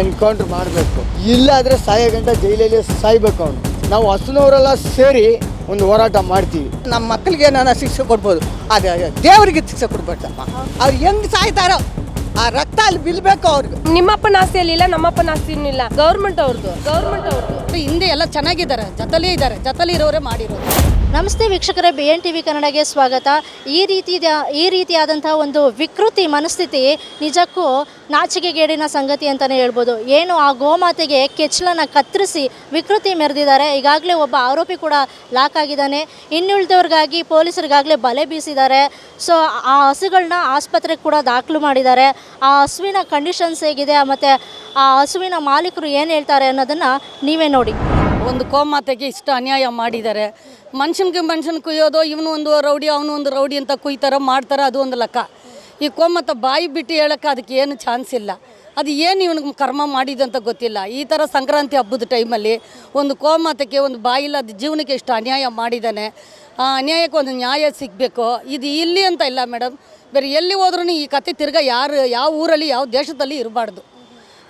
Encounter ಮಾಡಬೇಕು. ಇಲ್ಲಾದರೆ ಸಾಯೋ ಗಂಟ ಜೈಲಲ್ಲಿ ಸಾಯ್ಬೇಕು ಅವನು. ನಾವು ಹಸುನವರೆಲ್ಲ ಸೇರಿ ಒಂದು ಹೋರಾಟ ಮಾಡ್ತೀವಿ. ನಮ್ಮ ಮಕ್ಕಳಿಗೆ ನಾನು ಶಿಕ್ಷೆ ಕೊಡ್ಬೋದು. ಅದೇ ದೇವರಿಗೆ ಶಿಕ್ಷೆ ಕೊಡ್ಬೇಕಮ್ಮ ಅವ್ರು ಹೆಂಗೆ ಸಾಯ್ತಾರೋ ಆ ರಕ್ತ ಅಲ್ಲಿ ಬಿಲ್ಬೇಕು ಅವ್ರಿಗೆ. ನಿಮ್ಮಪ್ಪನ ಆಸ್ತಿಯಲ್ಲಿ ಇಲ್ಲ ನಮ್ಮಪ್ಪನ ಆಸ್ತಿನೂ ಇಲ್ಲ. ಗೌರ್ಮೆಂಟ್ ಅವ್ರದ್ದು ಗೌರ್ಮೆಂಟ್ ಅವ್ರದ್ದು ಹಿಂದೆ ಎಲ್ಲ ಚೆನ್ನಾಗಿದ್ದಾರೆ ಜತಲೇ ಇದ್ದಾರೆ ಜತಲಿ ಇರೋರೇ ಮಾಡಿರೋದು. ನಮಸ್ತೆ ವೀಕ್ಷಕರೇ ಬಿ ಎನ್ ಟಿ ವಿ ಕನ್ನಡಗೆ ಸ್ವಾಗತ. ಈ ರೀತಿ ಈ ರೀತಿಯಾದಂಥ ಒಂದು ವಿಕೃತಿ ಮನಸ್ಥಿತಿ ನಿಜಕ್ಕೂ ನಾಚಿಕೆಗೇಡಿನ ಸಂಗತಿ ಅಂತಲೇ ಹೇಳ್ಬೋದು. ಏನು ಆ ಗೋಮಾತೆಗೆ ಕೆಚ್ಚಲನ್ನು ಕತ್ತರಿಸಿ ವಿಕೃತಿ ಮೆರೆದಿದ್ದಾರೆ. ಈಗಾಗಲೇ ಒಬ್ಬ ಆರೋಪಿ ಕೂಡ ಲಾಕ್ ಆಗಿದ್ದಾನೆ. ಇನ್ನುಳಿದವ್ರಿಗಾಗಿ ಪೊಲೀಸರಿಗಾಗಲೇ ಬಲೆ ಬೀಸಿದ್ದಾರೆ. ಸೊ ಆ ಹಸುಗಳನ್ನ ಆಸ್ಪತ್ರೆಗೆ ಕೂಡ ದಾಖಲು ಮಾಡಿದ್ದಾರೆ. ಆ ಹಸುವಿನ ಕಂಡೀಷನ್ಸ್ ಹೇಗಿದೆ, ಮತ್ತು ಆ ಹಸುವಿನ ಮಾಲೀಕರು ಏನು ಹೇಳ್ತಾರೆ ಅನ್ನೋದನ್ನು ನೀವೇ ನೋಡಿ. ಒಂದು ಕೋಮಾತೆಗೆ ಇಷ್ಟು ಅನ್ಯಾಯ ಮಾಡಿದ್ದಾರೆ. ಮನುಷ್ಯನ್ಗೆ ಮನುಷ್ಯನ ಕುಯ್ಯೋದು, ಇವನು ಒಂದು ರೌಡಿ, ಅವನು ಒಂದು ರೌಡಿ ಅಂತ ಕುಯ್ತಾರೋ, ಮಾಡ್ತಾರೆ, ಅದು ಒಂದು ಲೆಕ್ಕ ಈ ಕೋಮತ ಬಾಯಿ ಬಿಟ್ಟು ಹೇಳೋಕ್ಕೆ ಅದಕ್ಕೆ ಏನು ಚಾನ್ಸ್ ಇಲ್ಲ. ಅದು ಏನು ಇವನಿಗೆ ಕರ್ಮ ಮಾಡಿದಂತ ಗೊತ್ತಿಲ್ಲ. ಈ ಥರ ಸಂಕ್ರಾಂತಿ ಹಬ್ಬದ ಟೈಮಲ್ಲಿ ಒಂದು ಕೋಮತಕ್ಕೆ ಒಂದು ಬಾಯಿಲ್ಲದ ಜೀವನಕ್ಕೆ ಎಷ್ಟು ಅನ್ಯಾಯ ಮಾಡಿದ್ದಾನೆ, ಆ ಅನ್ಯಾಯಕ್ಕೆ ಒಂದು ನ್ಯಾಯ ಸಿಗಬೇಕು, ಇದು ಇಲ್ಲಿ ಅಂತ ಇಲ್ಲ ಮೇಡಮ್. ಬೇರೆ ಎಲ್ಲಿ ಹೋದ್ರೂ ಈ ಕತೆ ತಿರ್ಗಾ ಯಾರು, ಯಾವ ಊರಲ್ಲಿ, ಯಾವ ದೇಶದಲ್ಲಿ ಇರಬಾರ್ದು.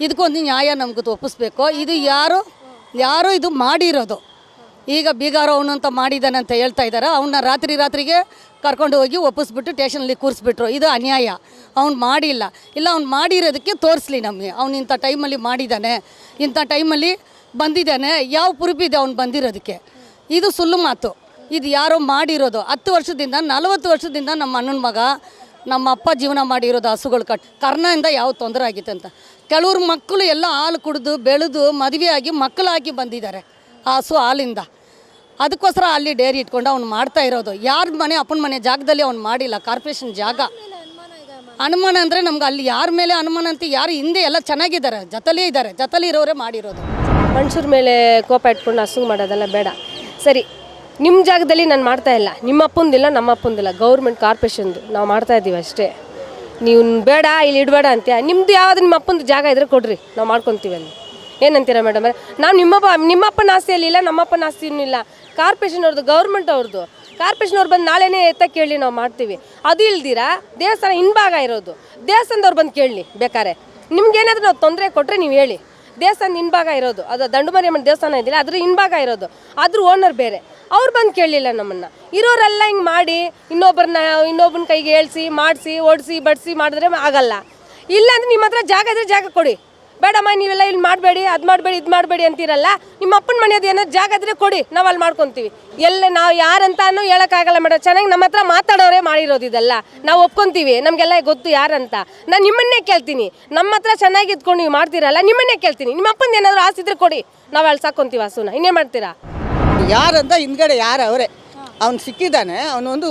ಇದಕ್ಕೊಂದು ನ್ಯಾಯ ನಮ್ಗೆ ಒಪ್ಪಿಸ್ಬೇಕು ಇದು ಯಾರು ಯಾರು ಇದು ಮಾಡಿರೋದು. ಈಗ ಬೀಗಾರ ಅವನು ಅಂತ ಮಾಡಿದ್ದಾನೆ ಅಂತ ಹೇಳ್ತಾ ಇದ್ದಾರೆ. ಅವನ್ನ ರಾತ್ರಿ ರಾತ್ರಿಗೆ ಕರ್ಕೊಂಡು ಹೋಗಿ ಒಪ್ಪಿಸ್ಬಿಟ್ಟು ಸ್ಟೇಷನಲ್ಲಿ ಕೂರಿಸ್ಬಿಟ್ರು. ಇದು ಅನ್ಯಾಯ. ಅವ್ನು ಮಾಡಿಲ್ಲ. ಇಲ್ಲ, ಅವ್ನು ಮಾಡಿರೋದಕ್ಕೆ ತೋರಿಸ್ಲಿ ನಮಗೆ. ಅವ್ನು ಇಂಥ ಟೈಮಲ್ಲಿ ಮಾಡಿದ್ದಾನೆ. ಇಂಥ ಟೈಮಲ್ಲಿ ಬಂದಿದ್ದಾನೆ. ಯಾವ ಪುರುಪು ಇದೆ ಅವ್ನು ಬಂದಿರೋದಕ್ಕೆ? ಇದು ಸುಳ್ಳು ಮಾತು. ಇದು ಯಾರೋ ಮಾಡಿರೋದು. ಹತ್ತು ವರ್ಷದಿಂದ, ನಲವತ್ತು ವರ್ಷದಿಂದ ನಮ್ಮ ಅಣ್ಣನ ಮಗ, ನಮ್ಮ ಅಪ್ಪ ಜೀವನ ಮಾಡಿರೋದು ಹಸುಗಳು ಕಟ್, ಕರ್ಣದಿಂದ ಯಾವ ತೊಂದರೆ ಆಗಿತ್ತು ಅಂತ. ಕೆಲವ್ರ ಮಕ್ಕಳು ಎಲ್ಲ ಹಾಲು ಕುಡಿದು, ಬೆಳೆದು ಮದುವೆಯಾಗಿ ಮಕ್ಕಳಾಗಿ ಬಂದಿದ್ದಾರೆ ಆ ಹಸು ಹಾಲಿಂದ. ಅದಕ್ಕೋಸ್ಕರ ಅಲ್ಲಿ ಡೇರಿ ಇಟ್ಕೊಂಡು ಅವ್ನು ಮಾಡ್ತಾ ಇರೋದು. ಯಾರ ಮನೆ, ಅಪ್ಪನ ಮನೆ ಜಾಗದಲ್ಲಿ ಅವ್ನು ಮಾಡಿಲ್ಲ, ಕಾರ್ಪೊರೇಷನ್ ಜಾಗ. ಅನುಮಾನ ಅಂದರೆ ನಮ್ಗೆ ಅಲ್ಲಿ ಯಾರ ಮೇಲೆ ಅನುಮಾನ ಅಂತ ಯಾರು ಹಿಂದೆ ಎಲ್ಲ ಚೆನ್ನಾಗಿದ್ದಾರೆ, ಜೊತೆಲೇ ಇದ್ದಾರೆ, ಜತಲಿ ಇರೋರೇ ಮಾಡಿರೋದು. ಮನುಷ್ಯರ ಮೇಲೆ ಕೋಪ ಇಟ್ಕೊಂಡು ಹಸು ಮಾಡೋದೆಲ್ಲ ಬೇಡ. ಸರಿ ನಿಮ್ಮ ಜಾಗದಲ್ಲಿ ನಾನು ಮಾಡ್ತಾ ಇಲ್ಲ. ನಿಮ್ಮ ಅಪ್ಪಂದಿಲ್ಲ ನಮ್ಮ ಅಪ್ಪಂದಿಲ್ಲ ಗೌರ್ಮೆಂಟ್ ಕಾರ್ಪೊರೇಷನ್ದು. ನಾವು ಮಾಡ್ತಾ ಇದ್ದೀವಿ ಅಷ್ಟೇ. ನೀವು ಬೇಡ, ಇಲ್ಲಿ ಇಡಬೇಡ ಅಂತ ನಿಮ್ಮದು ಯಾವ್ದು ನಿಮ್ಮ ಅಪ್ಪಂದು ಜಾಗ ಇದ್ರೆ ಕೊಡ್ರಿ. ನಾವು ಮಾಡ್ಕೊತೀವಿ ಅಲ್ಲಿ. ಏನಂತೀರಾ ಮೇಡಮ್ ನಾವು ನಿಮ್ಮಪ್ಪ, ನಿಮ್ಮಪ್ಪನ ಆಸ್ತಿಯಲ್ಲಿ ಇಲ್ಲ, ನಮ್ಮಪ್ಪನ ಆಸ್ತಿಯೂ ಇಲ್ಲ. ಕಾರ್ಪೊರೇಷನ್ ಅವ್ರದ್ದು ಗೌರ್ಮೆಂಟ್ ಅವ್ರದ್ದು. ಕಾರ್ಪೊರೇಷನ್ ಅವ್ರು ಬಂದು ನಾಳೆನೇ ಎತ್ತ ಕೇಳಿ ನಾವು ಮಾಡ್ತೀವಿ. ಅದು ಇಲ್ದಿರಾ, ದೇವಸ್ಥಾನ ಹಿಂಭಾಗ ಇರೋದು. ದೇವಸ್ಥಾನದವ್ರು ಬಂದು ಕೇಳಲಿ ಬೇಕಾರೆ. ನಿಮ್ಗೇನಾದರೂ ನಾವು ತೊಂದರೆ ಕೊಟ್ಟರೆ ನೀವು ಹೇಳಿ. ದೇವಸ್ಥಾನ ಹಿಂಭಾಗ ಇರೋದು. ಅದು ದಂಡುಮರಿಯಮ್ಮನ ದೇವಸ್ಥಾನ ಇದ್ದಿಲ್ಲ, ಅದ್ರ ಹಿಂಭಾಗ ಇರೋದು. ಅದ್ರ ಓನರ್ ಬೇರೆ. ಅವ್ರು ಬಂದು ಕೇಳಲಿಲ್ಲ ನಮ್ಮನ್ನು. ಇರೋರೆಲ್ಲ ಹಿಂಗೆ ಮಾಡಿ ಇನ್ನೊಬ್ಬರನ್ನ ಇನ್ನೊಬ್ಬನ ಕೈಗೆ ಏಳಿಸಿ ಮಾಡಿಸಿ, ಓಡಿಸಿ, ಬಡಿಸಿ ಮಾಡಿದ್ರೆ ಆಗಲ್ಲ. ಇಲ್ಲ ಅಂದ್ರೆ ನಿಮ್ಮ ಹತ್ರ ಜಾಗ ಇದ್ರೆ ಜಾಗ ಕೊಡಿ. ಬೇಡಮ್ಮ, ನೀವೆಲ್ಲ ಇಲ್ಲಿ ಮಾಡಬೇಡಿ, ಅದು ಮಾಡಬೇಡಿ, ಇದು ಮಾಡಬೇಡಿ ಅಂತೀರಲ್ಲ, ನಿಮ್ಮ ಅಪ್ಪನ ಮನೆಯದು ಏನಾದ್ರು ಜಾಗ ಇದ್ರೆ ಕೊಡಿ, ನಾವು ಅಲ್ಲಿ ಮಾಡ್ಕೊತೀವಿ. ಎಲ್ಲ ನಾವು ಯಾರಂತಾನು ಹೇಳೋಕ್ಕಾಗಲ್ಲ ಮೇಡಮ್ ಚೆನ್ನಾಗಿ ನಮ್ಮ ಹತ್ರ ಮಾತಾಡೋರೇ ಮಾಡಿರೋದು ಇದೆಲ್ಲ. ನಾವು ಒಪ್ಕೊಂತೀವಿ, ನಮಗೆಲ್ಲ ಗೊತ್ತು ಯಾರಂತ. ನಾನು ನಿಮ್ಮನ್ನೇ ಕೇಳ್ತೀನಿ. ನಮ್ಮ ಹತ್ರ ಚೆನ್ನಾಗಿ ಇದ್ಕೊಂಡು ನೀವು ಮಾಡ್ತೀರಲ್ಲ, ನಿಮ್ಮನ್ನೇ ಕೇಳ್ತೀನಿ. ನಿಮ್ಮ ಅಪ್ಪನ ಏನಾದರೂ ಆಸಿದ್ರೆ ಕೊಡಿ. ನಾವು ಅಲ್ಲಿ ಸಾಕೊಂತೀವಿ ಹಸುನ. ಇನ್ನೇನು ಮಾಡ್ತೀರಾ? ಯಾರಂತ ಹಿಂದ್ಗಡೆ ಯಾರು ಅವರೇ. ಅವ್ನು ಸಿಕ್ಕಿದ್ದಾನೆ ಅವನೊಂದು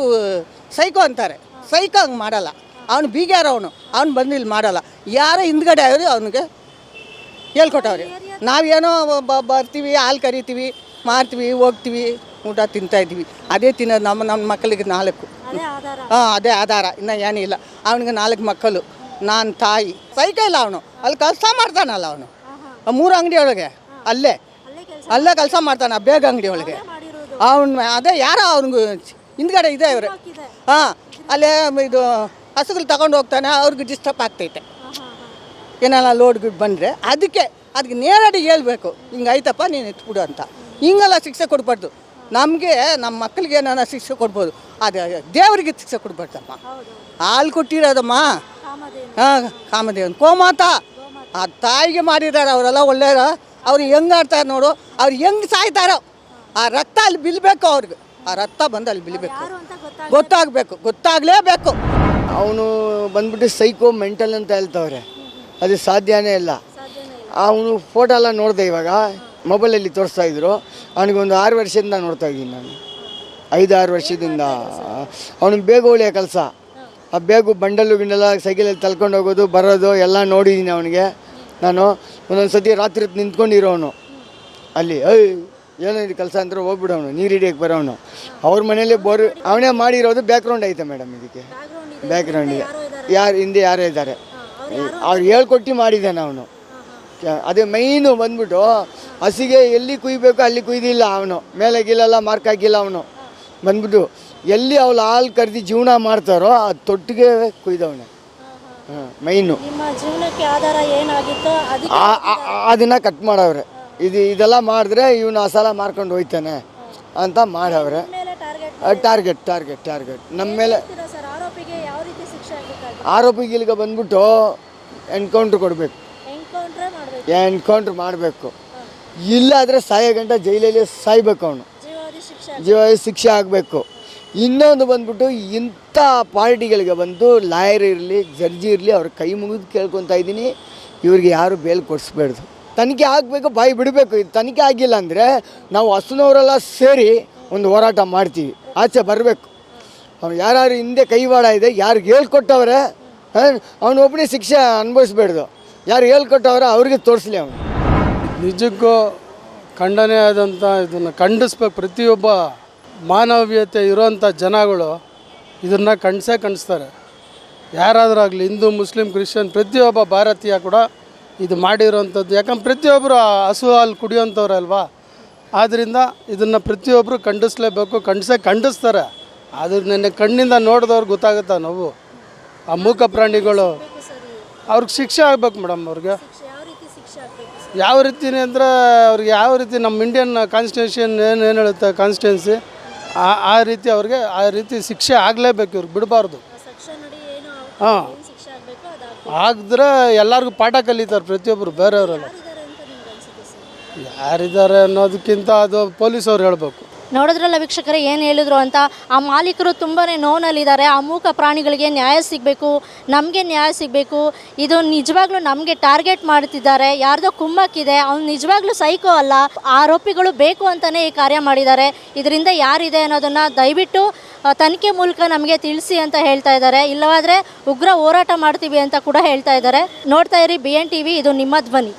ಸೈಕೋ ಅಂತಾರೆ. ಸೈಕೋ ಹಂಗೆ ಮಾಡಲ್ಲ. ಅವ್ನು ಬೀಗ್ಯಾರ ಅವನು. ಅವ್ನು ಬಂದು ಮಾಡಲ್ಲ. ಯಾರೋ ಹಿಂದ್ಗಡೆ ಅವರು ಅವನಿಗೆ ಹೇಳ್ಕೊಟ್ಟವ್ರೆ. ನಾವೇನೋ ಬರ್ತೀವಿ ಹಾಲು ಕರಿತೀವಿ ಮಾಡ್ತೀವಿ ಹೋಗ್ತೀವಿ ಊಟ ತಿಂತಾ ಇದ್ವಿ ಅದೇ ತಿನ್ನೋದು ನಮ್ಮ ನಮ್ಮ ಮಕ್ಕಳಿಗೆ ನಾಲ್ಕು. ಹಾಂ ಅದೇ ಆಧಾರ. ಇನ್ನು ಏನಿಲ್ಲ ಅವನಿಗೆ ನಾಲ್ಕು ಮಕ್ಕಳು. ನಾನು ತಾಯಿ. ಸೈಕಲ್ ಅವನು. ಅಲ್ಲಿ ಕೆಲಸ ಮಾಡ್ತಾನಲ್ಲ ಅವನು. ಮೂರು ಅಂಗಡಿ ಒಳಗೆ. ಅಲ್ಲೇ. ಅಲ್ಲೇ ಕೆಲಸ ಮಾಡ್ತಾನೆ. ಬೇಗ ಅಂಗಡಿ ಒಳಗೆ. ಅವನು ಅದೇ ಯಾರೋ ಅವ್ನಿಗೆ ಹಿಂದ್ಗಡೆ ಇದೆ ಇವರು ಹಾಂ. ಅಲ್ಲೇ ಇದು ಹಸುಗಳು ತಗೊಂಡು ಹೋಗ್ತಾನೆ. ಅವ್ರಿಗೆ ಡಿಸ್ಟರ್ಬ್ ಆಗ್ತೈತೆ. ಏನಾರ ಲೋಡ್ ಗಿಡ್ ಬಂದರೆ ಅದಕ್ಕೆ ಅದಕ್ಕೆ ನೇರಡಿ ಹೇಳ್ಬೇಕು, ಹಿಂಗೆ ಆಯ್ತಪ್ಪ ನೀನು ಎತ್ಬಿಡು ಅಂತ. ಹಿಂಗೆಲ್ಲ ಶಿಕ್ಷೆ ಕೊಡಬಾರ್ದು. ನಮಗೆ ನಮ್ಮ ಮಕ್ಕಳಿಗೆ ಏನಾರ ಶಿಕ್ಷೆ ಕೊಡ್ಬೋದು, ಅದು ದೇವರಿಗೆ ಶಿಕ್ಷೆ ಕೊಡ್ಬಾರ್ದಮ್ಮ. ಹಾಲು ಕೊಟ್ಟಿರೋದಮ್ಮ. ಹಾಂ, ಕಾಮದೇವನ್ ಕೋಮಾತ ಆ ತಾಯಿಗೆ ಮಾಡಿದ್ದಾರೆ ಅವರೆಲ್ಲ ಒಳ್ಳೆಯ ಅವ್ರು ಹೆಂಗೆ ಆಡ್ತಾರೆ ನೋಡು, ಅವ್ರು ಹೆಂಗೆ ಸಾಯ್ತಾರೋ. ಆ ರಕ್ತ ಅಲ್ಲಿ ಬಿಲ್ಬೇಕು ಅವ್ರಿಗೆ. ಆ ರಕ್ತ ಬಂದು ಅಲ್ಲಿ ಬಿಲ್ಬೇಕು ಗೊತ್ತಾಗಬೇಕು, ಗೊತ್ತಾಗಲೇಬೇಕು. ಅವನು ಬಂದ್ಬಿಟ್ಟು ಸೈಕೋ ಮೆಂಟಲ್ ಅಂತ ಹೇಳ್ತವ್ರೆ. ಅದು ಸಾಧ್ಯನೇ ಇಲ್ಲ. ಅವನು ಫೋಟೋ ಎಲ್ಲ ನೋಡಿದೆ ಇವಾಗ ಮೊಬೈಲಲ್ಲಿ ತೋರಿಸ್ತಾ ಇದ್ರು. ಅವನಿಗೊಂದು ಆರು ವರ್ಷದಿಂದ ನೋಡ್ತಾ ಇದ್ದೀನಿ ನಾನು. ಐದು ಆರು ವರ್ಷದಿಂದ. ಅವನಿಗೆ ಬೇಗ ಒಳ್ಳೆಯ ಕೆಲಸ. ಆ ಬೇಗ ಬಂಡಲು ಗಿಂಡೆಲ್ಲ ಸೈಕಲಲ್ಲಿ ತಲ್ಕೊಂಡು ಹೋಗೋದು ಬರೋದು ಎಲ್ಲ ನೋಡಿದ್ದೀನಿ ಅವನಿಗೆ. ನಾನು ಒಂದೊಂದು ಸತಿ ರಾತ್ರಿ ಹೊತ್ತು ನಿಂತ್ಕೊಂಡಿರೋನು ಅಲ್ಲಿ ಏಯ್ ಏನೋ ಇದು ಕೆಲಸ ಅಂದ್ರೆ ಹೋಗ್ಬಿಡೋನು ನೀರು ಹಿಡಿಯಕ್ಕೆ ಬರೋನು ಅವ್ರ ಮನೇಲಿ ಬೋರ್ ಅವನೇ ಮಾಡಿರೋದು ಬ್ಯಾಕ್ಗ್ರೌಂಡ್ ಐತೆ ಮೇಡಮ್ ಇದಕ್ಕೆ. ಬ್ಯಾಕ್ಗ್ರೌಂಡಿಗೆ ಯಾರು ಹಿಂದೆ ಯಾರೇ ಇದ್ದಾರೆ. ಅವ್ರು ಹೇಳ್ಕೊಟ್ಟು ಮಾಡಿದ್ದಾನೆ ಅವನು. ಅದೇ ಮೈನು ಬಂದ್ಬಿಟ್ಟು ಹಸಿಗೆ ಎಲ್ಲಿ ಕುಯ್ಬೇಕು ಅಲ್ಲಿ ಕುಯ್ದಿಲ್ಲ ಅವನು. ಮೇಲೆ ಗಿಲ್ಲೆಲ್ಲ ಮಾರ್ಕ್ ಹಾಕಿಲ್ಲ ಅವನು. ಬಂದ್ಬಿಟ್ಟು ಎಲ್ಲಿ ಅವ್ಳು ಹಾಲು ಕರೆದು ಜೀವನ ಮಾಡ್ತಾರೋ ಅದು ತೊಟ್ಟಿಗೆ ಕುಯ್ದವನೆ. ಮೈನು ನಿಮ್ಮ ಜೀವನಕ್ಕೆ ಆಧಾರ ಏನಾಗಿತ್ತೋ ಅದಕ್ಕೆ ಆ- ಆ- ಆ- ಅದನ್ನ ಕಟ್ ಮಾಡವ್ರೆ. ಇದು ಇದೆಲ್ಲ ಮಾಡಿದ್ರೆ ಇವನು ಆ ಸಲ ಮಾರ್ಕೊಂಡು ಹೋಯ್ತಾನೆ ಅಂತ ಮಾಡವ್ರೆ. ಟಾರ್ಗೆಟ್ ಟಾರ್ಗೆಟ್ ಟಾರ್ಗೆಟ್ ನಮ್ಮ ಮೇಲೆ ಸರ್ ಆರೋಪಿಗೆ ಯಾವ ರೀತಿ ಶಿಕ್ಷೆ ಆಗಬೇಕಾಗುತ್ತೆ ಆರೋಪಿಗಳಿಗೆ ಬಂದ್ಬಿಟ್ಟು ಎನ್ಕೌಂಟ್ರ್ ಕೊಡಬೇಕು. ಎನ್ಕೌಂಟ್ರೆ ಮಾಡಬೇಕು. ಎನ್ಕೌಂಟ್ರ್ ಮಾಡಬೇಕು. ಇಲ್ಲಾದರೆ ಸಾಯೋ ಗಂಟ ಜೈಲಲ್ಲಿ ಸಾಯ್ಬೇಕು ಅವನು. ಜೀವಾವಧಿ ಶಿಕ್ಷೆ ಜೀವ ಶಿಕ್ಷೆ ಆಗಬೇಕು. ಇನ್ನೊಂದು ಬಂದ್ಬಿಟ್ಟು ಇಂಥ ಪಾರ್ಟಿಗಳಿಗೆ ಬಂದು ಲಾಯರ್ ಇರಲಿ ಜಡ್ಜಿ ಇರಲಿ ಅವ್ರ ಕೈ ಮುಗಿದು ಕೇಳ್ಕೊತಾ ಇದ್ದೀನಿ. ಇವ್ರಿಗೆ ಯಾರು ಬೇಲ್ ಕೊಡಿಸ್ಬಾರ್ದು ತನಿಖೆ ಆಗಬೇಕು ಬಾಯಿ ಬಿಡಬೇಕು. ಇದು ತನಿಖೆ ಆಗಿಲ್ಲ ಅಂದರೆ ನಾವು ಹಸುನವರೆಲ್ಲ ಸೇರಿ ಒಂದು ಹೋರಾಟ ಮಾಡ್ತೀವಿ. ಆಚೆ ಬರಬೇಕು. ಅವ್ನು ಯಾರು ಹಿಂದೆ ಕೈವಾಡ ಇದೆ, ಯಾರಿಗೆ ಹೇಳ್ಕೊಟ್ಟವ್ರೆ ಅವನು ಒಬ್ಬನೇ ಶಿಕ್ಷೆ ಅನುಭವಿಸ್ಬೇಡ್ದು. ಯಾರು ಹೇಳ್ಕೊಟ್ಟವ್ರೆ ಅವ್ರಿಗೆ ತೋರಿಸ್ಲಿ ಅವನು. ನಿಜಕ್ಕೂ ಖಂಡನೆ ಆದಂಥ ಇದನ್ನು ಖಂಡಿಸ್ಬೇಕು. ಪ್ರತಿಯೊಬ್ಬ ಮಾನವೀಯತೆ ಇರೋವಂಥ ಜನಗಳು ಇದನ್ನು ಖಂಡಿಸೇ ಖಂಡಿಸ್ತಾರೆ. ಯಾರಾದರೂ ಆಗಲಿ, ಹಿಂದೂ, ಮುಸ್ಲಿಂ, ಕ್ರಿಶ್ಚಿಯನ್, ಪ್ರತಿಯೊಬ್ಬ ಭಾರತೀಯ ಕೂಡ ಇದು ಮಾಡಿರೋವಂಥದ್ದು. ಯಾಕಂದ್ರೆ ಪ್ರತಿಯೊಬ್ಬರು ಹಸು ಹಾಲು ಕುಡಿಯೋಂಥವ್ರಲ್ವಾ ಆದ್ದರಿಂದ ಇದನ್ನು ಪ್ರತಿಯೊಬ್ಬರು ಖಂಡಿಸ್ಲೇಬೇಕು, ಖಂಡಿಸೇ ಖಂಡಿಸ್ತಾರೆ. ಆದ್ರೆ ನೆನ್ನೆ ಕಣ್ಣಿಂದ ನೋಡಿದವ್ರಿಗೆ ಗೊತ್ತಾಗುತ್ತೆ ನಾವು? ಆ ಮೂಕ ಪ್ರಾಣಿಗಳು? ಅವ್ರಿಗೆ ಶಿಕ್ಷೆ ಆಗ್ಬೇಕು ಮೇಡಮ್ ಅವ್ರಿಗೆ. ಯಾವ ರೀತಿ ಅಂದರೆ ಅವ್ರಿಗೆ ಯಾವ ರೀತಿ ನಮ್ಮ ಇಂಡಿಯನ್ ಕಾನ್ಸ್ಟಿಟ್ಯೂಷನ್ ಏನು ಏನು ಹೇಳುತ್ತೆ ಕಾನ್ಸ್ಟಿಟ್ಯೂನ್ಸಿ ಆ ಆ ರೀತಿ ಅವ್ರಿಗೆ ಆ ರೀತಿ ಶಿಕ್ಷೆ ಆಗಲೇಬೇಕು ಇವ್ರಿಗೆ, ಬಿಡಬಾರ್ದು. ಹಾಂ. ಆಗಿದ್ರೆ ಎಲ್ಲರಿಗೂ ಪಾಠ ಕಲಿತಾರೆ ಪ್ರತಿಯೊಬ್ಬರು ಬೇರೆಯವರೆಲ್ಲ. ಯಾರಿದ್ದಾರೆ ಅನ್ನೋದಕ್ಕಿಂತ ಅದು ಪೊಲೀಸವ್ರು ಹೇಳಬೇಕು. ನೋಡಿದ್ರಲ್ಲ ವೀಕ್ಷಕರೇ, ಏನು ಹೇಳಿದ್ರು ಅಂತ? ಆ ಮಾಲೀಕರು ತುಂಬಾ ನೋನಲ್ಲಿದ್ದಾರೆ ಆ ಮೂಕ ಪ್ರಾಣಿಗಳಿಗೆ ನ್ಯಾಯ ಸಿಗಬೇಕು, ನಮಗೆ ನ್ಯಾಯ ಸಿಗಬೇಕು. ಇದು ನಿಜವಾಗ್ಲೂ ನಮಗೆ ಟಾರ್ಗೆಟ್ ಮಾಡ್ತಿದ್ದಾರೆ. ಯಾರ್ದೋ ಕುಮ್ಮಕ್ಕಿದೆ, ಅವ್ನು ನಿಜವಾಗ್ಲೂ ಸೈಕೋ ಅಲ್ಲ. ಆರೋಪಿಗಳು ಬೇಕು ಅಂತಲೇ ಈ ಕಾರ್ಯ ಮಾಡಿದ್ದಾರೆ. ಇದರಿಂದ ಯಾರಿದೆ ಅನ್ನೋದನ್ನು ದಯವಿಟ್ಟು ತನಿಖೆ ಮೂಲಕ ನಮಗೆ ತಿಳಿಸಿ ಅಂತ ಹೇಳ್ತಾ ಇದ್ದಾರೆ. ಇಲ್ಲವಾದರೆ ಉಗ್ರ ಹೋರಾಟ ಮಾಡ್ತೀವಿ ಅಂತ ಕೂಡ ಹೇಳ್ತಾ ಇದ್ದಾರೆ. ನೋಡ್ತಾ ಇರಿ ಬಿ ಎನ್ ಟಿ ವಿ ಇದು ನಿಮ್ಮ ಧ್ವನಿ.